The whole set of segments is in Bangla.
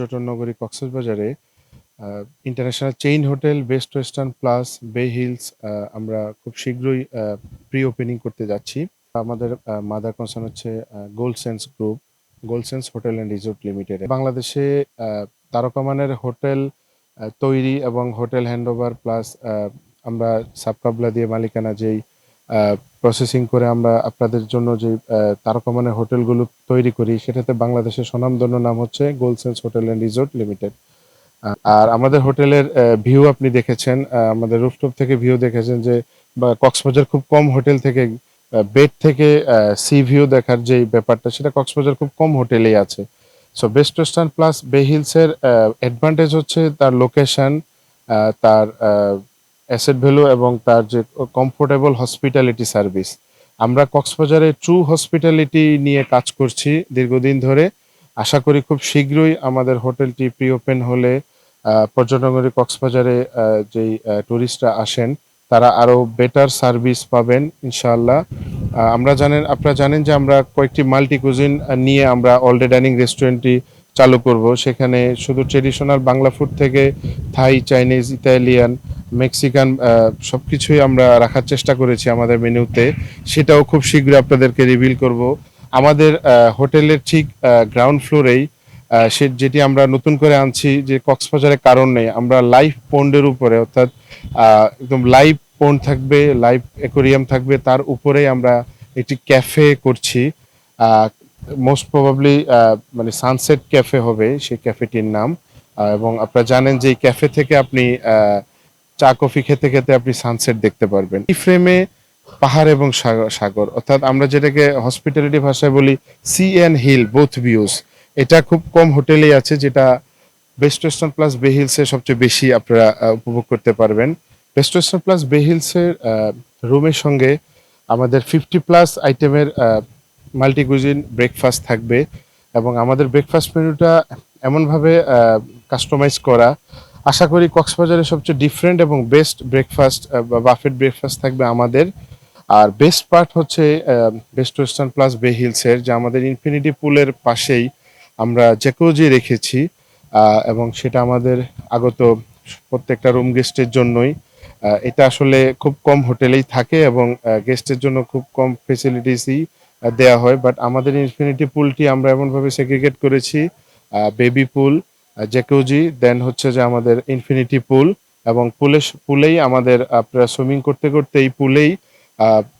পর্যটন নগরী কক্সবাজারে international chain hotel best western plus bay hills আমরা খুব শীঘ্রই প্রি ওপেনিং করতে যাচ্ছি। আমাদের মাদার কনসার্ন হচ্ছে gold sense group gold sense hotel and resort limited বাংলাদেশে তারকামানের হোটেল তৈরি এবং হোটেল হ্যান্ডওভার প্লাস আমরা সাবকাবলা দিয়ে মালিকানা যেই প্রসেসিং করে আমরা আপনাদের জন্য যে তারকামানের হোটেলগুলো তৈরি করি, সেটাতে বাংলাদেশের স্বনামধন্য নাম হচ্ছে gold sense hotel and resort limited. আর আমাদের হোটেলের ভিউ আপনি দেখেছেন আমাদের রুফটপ থেকে ভিউ দেখেছেন যে কক্সবাজার খুব কম হোটেল থেকে বেড থেকে সি ভিউ দেখার যে ব্যাপারটা, সেটা কক্সবাজার খুব কম হোটেলেই আছে। সো বেস্ট ওয়েস্টার্ন প্লাস বে হিলসের অ্যাডভান্টেজ হচ্ছে তার লোকেশন তার অ্যাসেট ভ্যালু এবং তার যে কমফোর্টেবল হসপিটালিটি সার্ভিস আমরা কক্সবাজারে ট্রু হসপিটালিটি নিয়ে কাজ করছি দীর্ঘদিন ধরে। আশা করি খুব শীঘ্রই আমাদের হোটেলটি প্রি ওপেন হলে পর্যটনগরী কক্সবাজারে যেই টুরিস্টরা আসেন, তারা আরও বেটার সার্ভিস পাবেন, ইনশাআল্লাহ। আমরা জানেন, আপনারা জানেন যে আমরা কয়েকটি মাল্টি কুজিন নিয়ে আমরা অলডে ডাইনিং রেস্টুরেন্টটি চালু করব। সেখানে শুধু ট্রেডিশনাল বাংলা ফুড থেকে থাই চাইনিজ ইতালিয়ান মেক্সিকান সব কিছুই আমরা রাখার চেষ্টা করেছি আমাদের মেনুতে। সেটাও খুব শীঘ্রই আপনাদেরকে রিভিল করব। আমাদের হোটেলের ঠিক গ্রাউন্ড ফ্লোরেই সে, যেটি আমরা নতুন করে আনছি যে কক্সবাজারের কারণ নেই, আমরা লাইভ পন্ডের উপরে, অর্থাৎ একদম লাইভ পন্ড থাকবে লাইভ অ্যাকোরিয়াম থাকবে, তার উপরেই আমরা একটি ক্যাফে করছি। মোস্ট প্রবাবলি মানে সানসেট ক্যাফে হবে সেই ক্যাফেটির নাম। এবং আপনারা জানেন যে এই ক্যাফে থেকে আপনি চা, কফি খেতে খেতে আপনি সানসেট দেখতে পারবেন। এই ফ্রেমে পাহাড় এবং সাগর- অর্থাৎ আমরা যেটাকে হসপিটালিটি ভাষায় বলি sea and hill both views এটা খুব কম হোটেলেই আছে, যেটা বেস্ট ওয়েস্টার্ন প্লাস বে হিলসে সবচেয়ে বেশি আপনারা উপভোগ করতে পারবেন। বেস্ট ওয়েস্টার্ন প্লাস বে হিলসের রুমের সঙ্গে আমাদের ফিফটি প্লাস আইটেমের মাল্টি কুজিন ব্রেকফাস্ট থাকবে এবং আমাদের ব্রেকফাস্ট মেনুটা এমনভাবে কাস্টমাইজ করা আশা করি কক্সবাজারে সবচেয়ে ডিফারেন্ট এবং বেস্ট ব্রেকফাস্ট বা বাফেট ব্রেকফাস্ট থাকবে আমাদের। আর বেস্ট পার্ট হচ্ছে বেস্ট ওয়েস্টার্ন প্লাস বে হিলসের যে আমাদের ইনফিনিটি পুলের পাশেই আমরা জ্যাকোজি রেখেছি এবং সেটা আমাদের আগত প্রত্যেকটা রুম গেস্টের জন্যই। এটা আসলে খুব কম হোটেলেই থাকে এবং গেস্টের জন্য খুব কম ফেসিলিটিসই দেওয়া হয়। বাট আমাদের ইনফিনিটি পুলটি আমরা এমনভাবে সেগ্রিগেট করেছি বেবি পুল জ্যাকোজি দেন হচ্ছে যে আমাদের ইনফিনিটি পুল এবং পুলে পুলেই আমাদের আপনারা সুইমিং করতে করতে এই পুলেই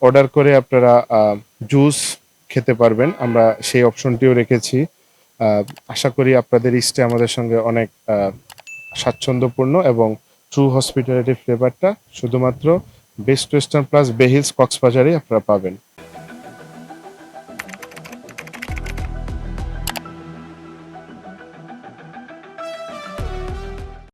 অর্ডার করে আপনারা জুস খেতে পারবেন। আমরা সেই অপশনটিও রেখেছি। আশা করি আপনাদের ইস্টে আমাদের সঙ্গে অনেক স্বাচ্ছন্দ্যপূর্ণ এবং ট্রু হসপিটালিটি ফ্লেভারটা শুধুমাত্র বেস্ট ওয়েস্টার্ন প্লাস বেহিলস কক্সবাজারে আপনারা পাবেন।